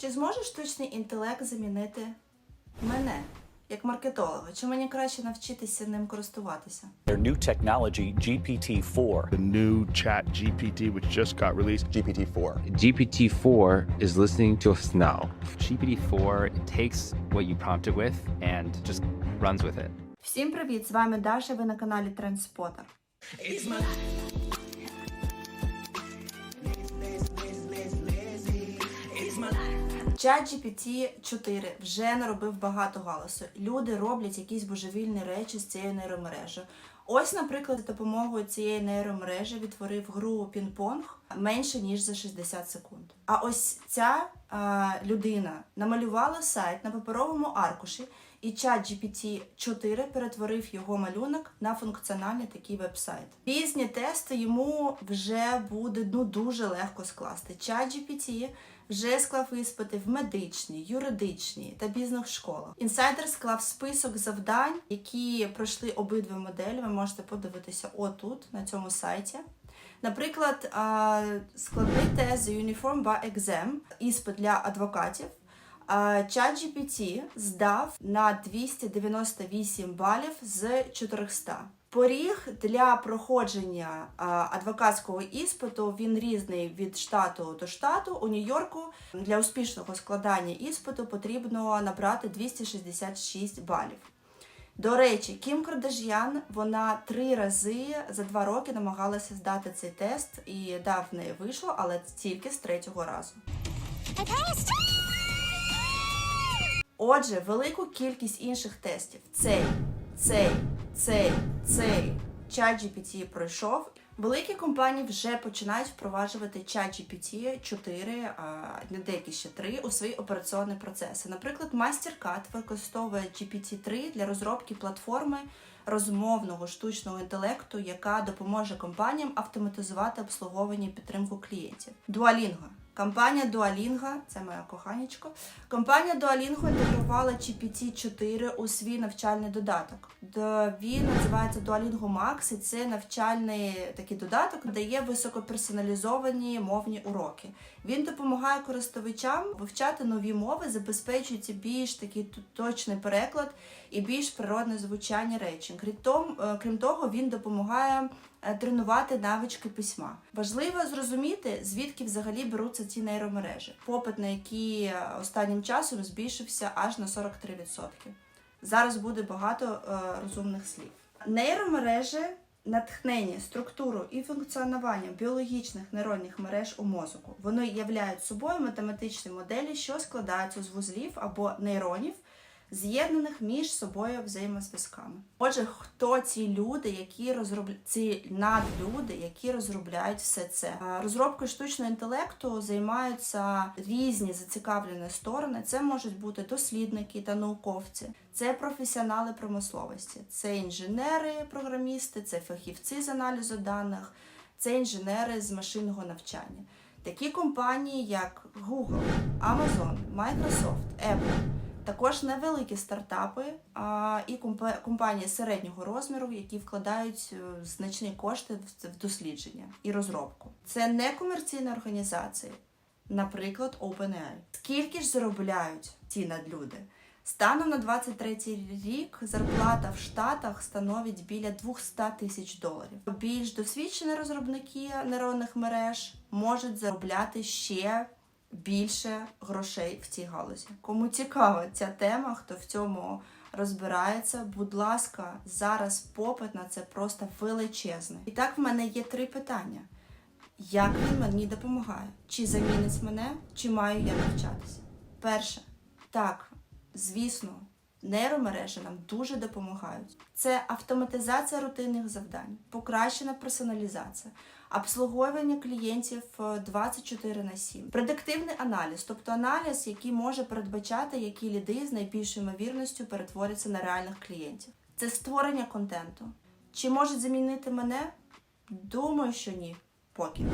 Чи зможе штучний інтелект замінити мене як маркетолога? Чи мені краще навчитися ним користуватися? Their new technology, GPT-4. The new Chat GPT, which just got released, GPT-4. GPT-4 is listening to us now. GPT-4 takes what you prompt it with and just runs with it. Всім привіт! З вами Даша. Ви на каналі Трендспотер. ChatGPT 4 вже наробив багато галасу. Люди роблять якісь божевільні речі з цією нейромережею. Ось, наприклад, допомогою цієї нейромережі відтворив гру Пінг-понг менше ніж за 60 секунд. А ось ця а, людина намалювала сайт на паперовому аркуші, і чат GPT 4 перетворив його малюнок на функціональний такий веб-сайт. Різні тести йому вже буде ну дуже легко скласти. Чат GPT вже склав іспити в медичній, юридичній та бізнес-школах. Інсайдер склав список завдань, які пройшли обидві моделі. Ви можете подивитися отут, на цьому сайті. Наприклад, складний тест The Uniform Bar Exam, іспит для адвокатів. ChatGPT здав на 298 балів з 400. Поріг для проходження адвокатського іспиту він різний від штату до штату. У Нью-Йорку для успішного складання іспиту потрібно набрати 266 балів. До речі, Кім Кардаш'ян вона три рази за два роки намагалася здати цей тест, і да, в неї вийшло, але тільки з третього разу. Отже, велику кількість інших тестів. Цей, цей, цей, цей ChatGPT пройшов. Великі компанії вже починають впроваджувати ChatGPT 4, а не деякі ще 3, у свої операційні процеси. Наприклад, MasterCard використовує GPT-3 для розробки платформи розмовного штучного інтелекту, яка допоможе компаніям автоматизувати обслуговування і підтримку клієнтів. Duolingo. Компанія Duolingo, це моя коханечко. Компанія Duolingo інтегрувала GPT-4 у свій навчальний додаток. Він називається Duolingo Max, і це навчальний такий додаток, дає високоперсоналізовані мовні уроки. Він допомагає користувачам вивчати нові мови, забезпечується більш такий точний переклад і більш природне звучання речень. Крім е, того, він допомагає тренувати навички письма. Важливо зрозуміти, звідки взагалі беруться ці нейромережі, попит на які е, останнім часом збільшився аж на 43%. Зараз буде багато е, розумних слів. Нейромережі натхнення, структуру і функціонування біологічних нейронних мереж у мозку. Вони являють собою математичні моделі, що складаються з вузлів або нейронів, з'єднаних між собою взаємозв'язками. Отже, хто ці люди, які розробляють ці надлюди, які розробляють все це? Розробкою штучного інтелекту займаються різні зацікавлені сторони. Це можуть бути дослідники та науковці, це професіонали промисловості, це інженери, програмісти, це фахівці з аналізу даних, це інженери з машинного навчання. Такі компанії, як Google, Amazon, Microsoft, Apple, також невеликі стартапи а, і компанії середнього розміру, які вкладають е, значні кошти в, дослідження і розробку. Це не комерційні організації, наприклад, OpenAI. Скільки ж заробляють ці надлюди? Станом на 23 рік зарплата в Штатах становить біля 200 тисяч доларів. Більш досвідчені розробники нейронних мереж можуть заробляти ще більше грошей в цій галузі. Кому цікава ця тема, хто в цьому розбирається, будь ласка, зараз попит на це просто величезний. І так в мене є три питання. Як він мені допомагає? Чи замінить мене, чи маю я навчатися? Перше, так, звісно, нейромережі нам дуже допомагають. Це автоматизація рутинних завдань, покращена персоналізація, обслуговування клієнтів е, 24 на 7, предиктивний аналіз, тобто аналіз, який може передбачати, які ліди з найбільшою ймовірністю перетворяться на реальних клієнтів. Це створення контенту. Чи можуть замінити мене? Думаю, що ні. Поки.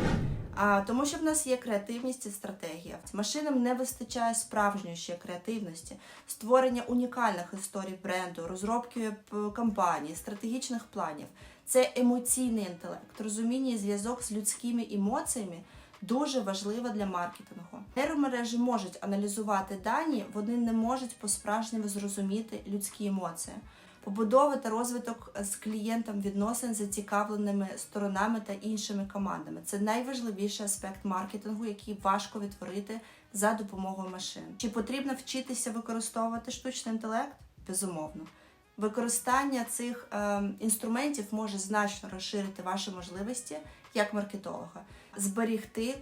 А, тому що в нас є креативність і стратегія. Машинам не вистачає справжньої ще креативності, створення унікальних історій бренду, розробки п- кампаній, стратегічних планів. Це емоційний інтелект, розуміння і зв'язок з людськими емоціями дуже важлива для маркетингу. Нейромережі можуть аналізувати дані, вони не можуть по-справжньому зрозуміти людські емоції. Побудова та розвиток з клієнтом відносин з зацікавленими сторонами та іншими командами це найважливіший аспект маркетингу, який важко відтворити за допомогою машин. Чи потрібно вчитися використовувати штучний інтелект? Безумовно. Використання цих е, інструментів може значно розширити ваші можливості як маркетолога, зберігти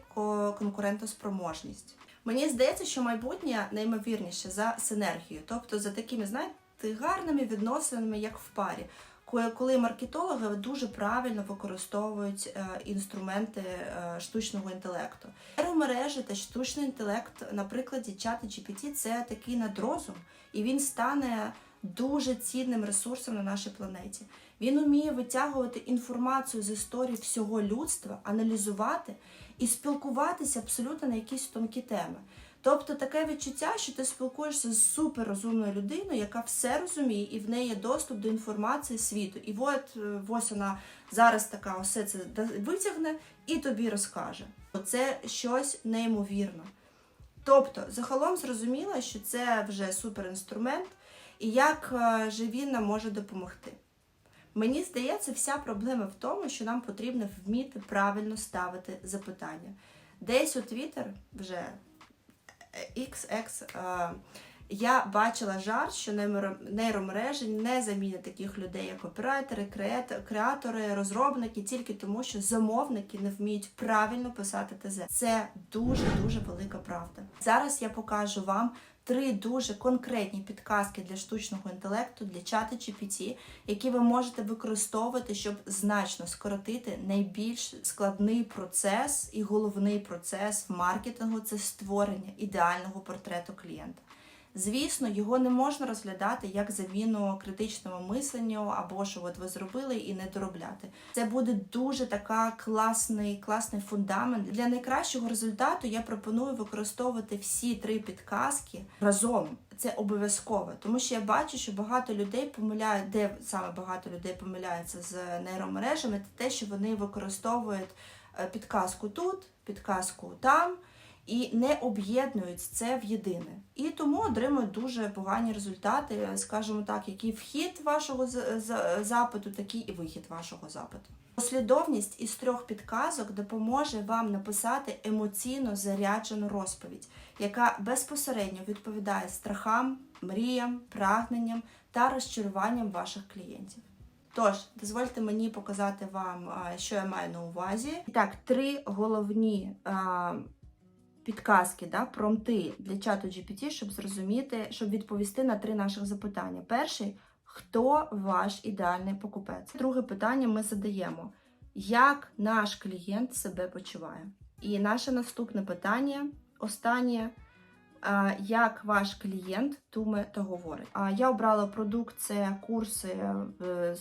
конкурентоспроможність. Мені здається, що майбутнє неймовірніше за синергію, тобто за такими, знаєте, гарними відносинами, як в парі. Коли маркетологи дуже правильно використовують е, інструменти е, штучного інтелекту. Нейромережі та штучний інтелект на прикладі чата GPT це такий надрозум, і він стане дуже цінним ресурсом на нашій планеті. Він уміє витягувати інформацію з історії всього людства, аналізувати і спілкуватися абсолютно на якісь тонкі теми. Тобто таке відчуття, що ти спілкуєшся з суперрозумною людиною, яка все розуміє, і в неї є доступ до інформації світу. І от е, ось вона зараз така все це витягне і тобі розкаже. Це щось неймовірне. Тобто, загалом зрозуміло, що це вже суперінструмент, і як е, же він нам може допомогти. Мені здається, вся проблема в тому, що нам потрібно вміти правильно ставити запитання. Десь у Twitter вже XX я бачила жарт, що нейро- нейромережі не замінять таких людей, як оператори, креатори, розробники, тільки тому, що замовники не вміють правильно писати ТЗ. Це дуже дуже велика правда. Зараз я покажу вам. Три дуже конкретні підказки для штучного інтелекту, для чата GPT, які ви можете використовувати, щоб значно скоротити найбільш складний процес і головний процес в маркетингу це створення ідеального портрету клієнта. Звісно, його не можна розглядати як заміну критичному мисленню або що от ви зробили і не доробляти. Це буде дуже така класний, класний фундамент. Для найкращого результату я пропоную використовувати всі три підказки разом. Це обов'язково, тому що я бачу, що багато людей помиляють, де саме багато людей помиляються з нейромережами, це те, що вони використовують е, підказку тут, підказку там і не об'єднують це в єдине. І тому отримують дуже погані результати, скажімо так, який вхід вашого запиту, такий і вихід вашого запиту. Послідовність із трьох підказок допоможе вам написати емоційно заряджену розповідь, яка безпосередньо відповідає страхам, мріям, прагненням та розчаруванням ваших клієнтів. Тож, дозвольте мені показати вам, що я маю на увазі. І Так, три головні підказки, да, промти для чату GPT, щоб зрозуміти, щоб відповісти на три наших запитання. Перший хто ваш ідеальний покупець? Друге питання ми задаємо: як наш клієнт себе почуває? І наше наступне питання, останнє. Як ваш клієнт думає та говорить? А я обрала продукт, це курси е,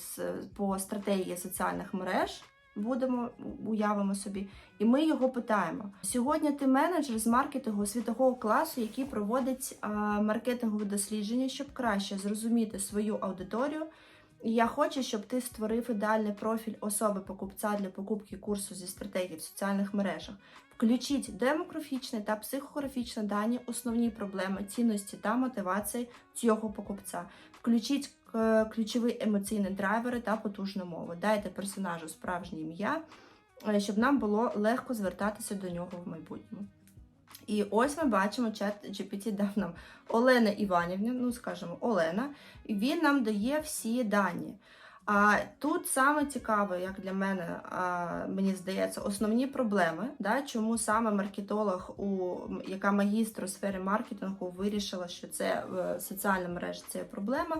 по стратегії соціальних мереж. Будемо уявимо собі, і ми його питаємо. Сьогодні ти менеджер з маркетингу світового класу, який проводить а, маркетингове дослідження, щоб краще зрозуміти свою аудиторію. І я хочу, щоб ти створив ідеальний профіль особи покупця для покупки курсу зі стратегії в соціальних мережах. Включіть демографічні та психографічні дані, основні проблеми, цінності та мотивації цього покупця. Включіть ключові емоційні драйвери та потужну мову. Дайте персонажу справжнє ім'я, е, щоб нам було легко звертатися до нього в майбутньому. І ось ми бачимо, чат GPT дав нам Олена Іванівна, ну скажімо, Олена, і він нам дає всі дані. А тут саме цікаве, як для мене, а, мені здається, основні проблеми, да, чому саме маркетолог, у, яка магістр у сфері маркетингу, вирішила, що це е, соціальна мережа це проблема.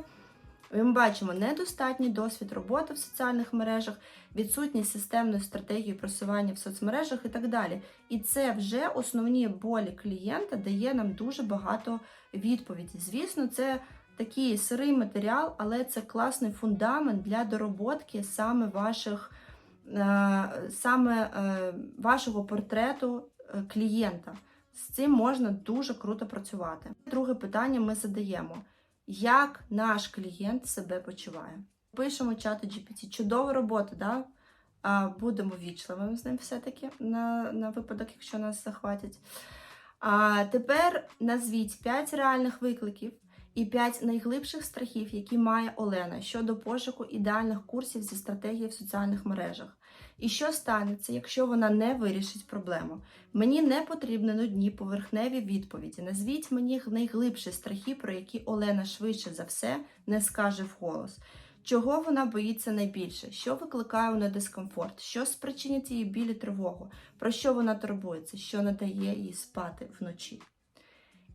Ми бачимо недостатній досвід роботи в соціальних мережах, відсутність системної стратегії просування в соцмережах і так далі. І це вже основні болі клієнта дає нам дуже багато відповідей. Звісно, це такий сирий матеріал, але це класний фундамент для дороботки саме ваших, е, саме е, вашого портрету е, клієнта. З цим можна дуже круто працювати. Друге питання ми задаємо: як наш клієнт себе почуває? Пишемо чату GPT. Чудова робота, да? А, будемо вічливими з ним все-таки на, на випадок, якщо нас захватять. А тепер назвіть 5 реальних викликів і 5 найглибших страхів, які має Олена щодо пошуку ідеальних курсів зі стратегії в соціальних мережах. І що станеться, якщо вона не вирішить проблему? Мені не потрібні нудні поверхневі відповіді. Назвіть мені найглибші страхи, про які Олена швидше за все не скаже вголос. Чого вона боїться найбільше? Що викликає у неї дискомфорт? Що спричинить її білі тривогу? Про що вона турбується? Що не дає їй спати вночі?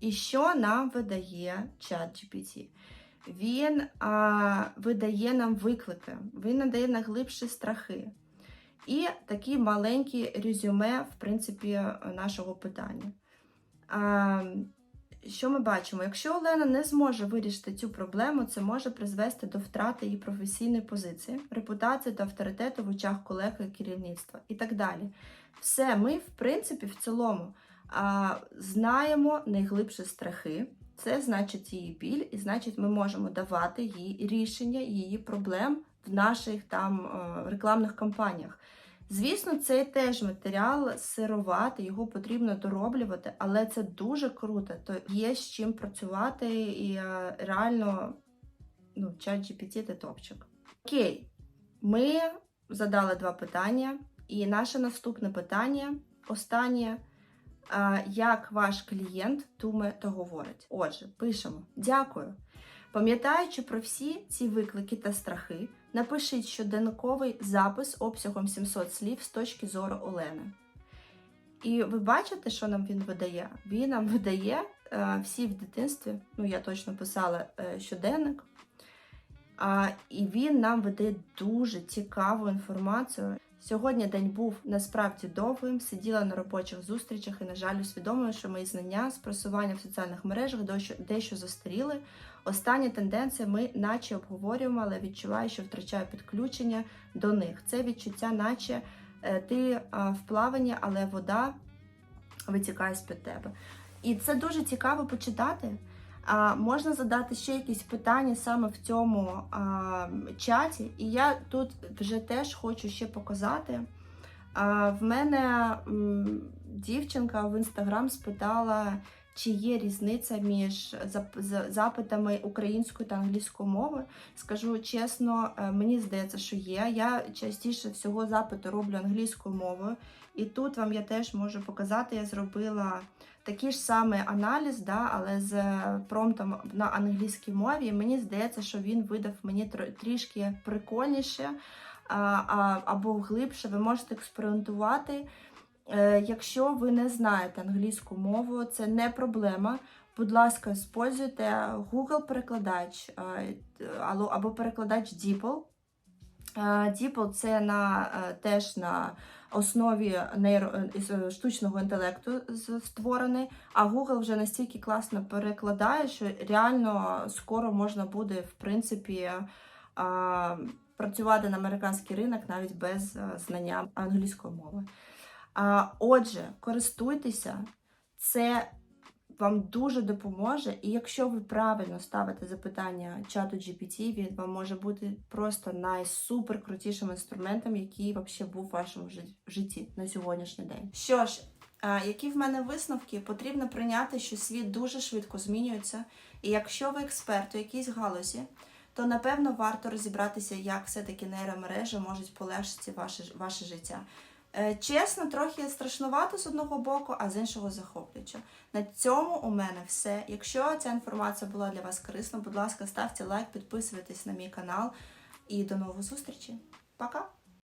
І що нам видає чат GPT? Він а, видає нам виклики, він надає найглибші страхи. І такі маленькі резюме, в принципі, нашого питання. Що ми бачимо? Якщо Олена не зможе вирішити цю проблему, це може призвести до втрати її професійної позиції, репутації та авторитету в очах колег і керівництва і так далі. Все, ми, в принципі, в цілому знаємо найглибші страхи. Це значить її біль, і значить, ми можемо давати їй рішення її проблем в наших там е, рекламних кампаніях. Звісно, цей теж матеріал сировати, його потрібно дороблювати, але це дуже круто. То є з чим працювати, і е, реально ну, чат GPT це топчик. Окей, ми задали два питання, і наше наступне питання, останнє. Як ваш клієнт думає та говорить? Отже, пишемо. Дякую. Пам'ятаючи про всі ці виклики та страхи, напишіть щоденниковий запис обсягом 700 слів з точки зору Олени. І ви бачите, що нам він видає? Він нам видає е, всі в дитинстві, ну я точно писала е, щоденник, а, і він нам видає дуже цікаву інформацію. Сьогодні день був насправді довгим, сиділа на робочих зустрічах і, на жаль, усвідомила, що мої знання з просування в соціальних мережах дещо застаріли. Останні тенденції ми наче обговорюємо, але відчуваю, що втрачаю підключення до них. Це відчуття, наче е, ти в плаванні, але вода витікає з-під тебе. І це дуже цікаво почитати. А, можна задати ще якісь питання саме в цьому а, чаті. І я тут вже теж хочу ще показати. А, в мене м, дівчинка в інстаграм спитала, чи є різниця між запитами української та англійської мови. Скажу чесно, е, мені здається, що є. Я частіше всього запити роблю англійською мовою, і тут вам я теж можу показати, я зробила такий ж самий аналіз, да, але з промптом на англійській мові. Мені здається, що він видав мені трішки прикольніше або глибше. Ви можете експериментувати. Е, Якщо ви не знаєте англійську мову, це не проблема. Будь ласка, используйте Google-перекладач е, або перекладач DeepL. Е, DeepL – це на, теж на основі нейро, штучного інтелекту створений, а Google вже настільки класно перекладає, що реально скоро можна буде, в принципі, працювати на американський ринок навіть без знання англійської мови. Отже, користуйтеся, це вам дуже допоможе. І якщо ви правильно ставите запитання чату GPT, він вам може бути просто найсуперкрутішим інструментом, який взагалі був в вашому житті на сьогоднішній день. Що ж, які в мене висновки? Потрібно прийняти, що світ дуже швидко змінюється. І якщо ви експерт у якійсь галузі, то напевно варто розібратися, як все-таки нейромережі можуть полегшити ваше, ваше життя. Е, Чесно, трохи страшнувато з одного боку, а з іншого захоплююче. На цьому у мене все. Якщо ця інформація була для вас корисна, будь ласка, ставте лайк, підписуйтесь на мій канал і до нових зустрічей. Пока!